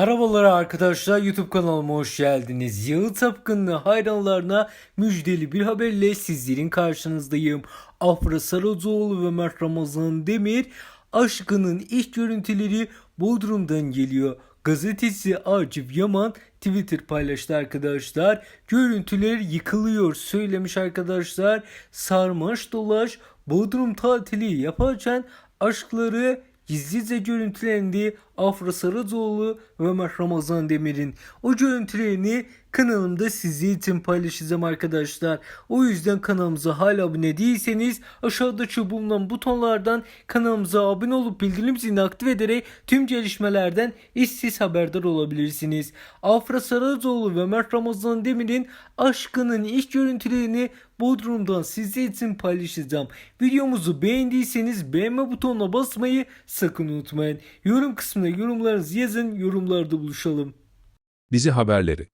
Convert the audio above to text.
Merhabalar arkadaşlar YouTube kanalıma hoş geldiniz. Yağı Tapkınlı hayranlarına müjdeli bir haberle sizlerin karşınızdayım. Afra Saracoğlu ve Mert Ramazan Demir aşkının ilk görüntüleri Bodrum'dan geliyor. Gazetesi Acif Yaman Twitter paylaştı arkadaşlar. Görüntüler yıkılıyor söylemiş arkadaşlar. Sarmaş dolaş Bodrum tatili yaparken aşkları gizlice görüntülendi Afra Saracoğlu ve Ömer Ramazan Demir'in. O görüntülerini kanalımda sizin için paylaşacağım arkadaşlar. O yüzden kanalımıza hala abone değilseniz aşağıdaki bulunan butonlardan kanalımıza abone olup bildirim zilini aktif ederek tüm gelişmelerden işsiz haberdar olabilirsiniz. Afra Saracoğlu ve Mert Ramazan Demir'in aşkının ilk görüntülerini Bodrum'dan sizler için paylaşacağım. Videomuzu beğendiyseniz beğenme butonuna basmayı sakın unutmayın. Yorum kısmına yorumlarınızı yazın yorumlarda buluşalım. Dizi haberleri